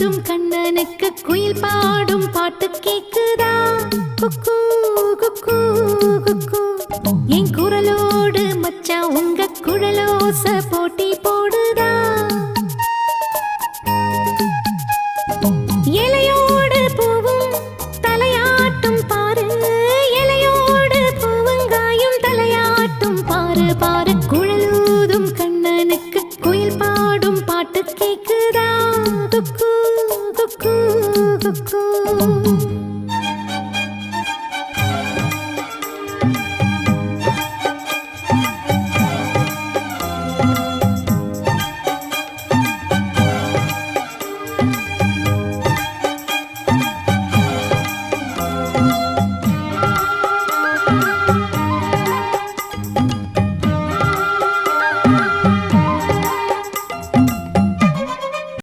தோன்றும் கண்ணனுக்கு குயில் பாடும் பாட்டு கேக்குதா? குக்கு குக்கு என் குரலோடு மச்சா உங்க குழலோச போட்டி போடுதா? பாரு. குழலூதும் கண்ணனுக்கு குயில் பாடும் பாட்டு கேக்குதா? cook.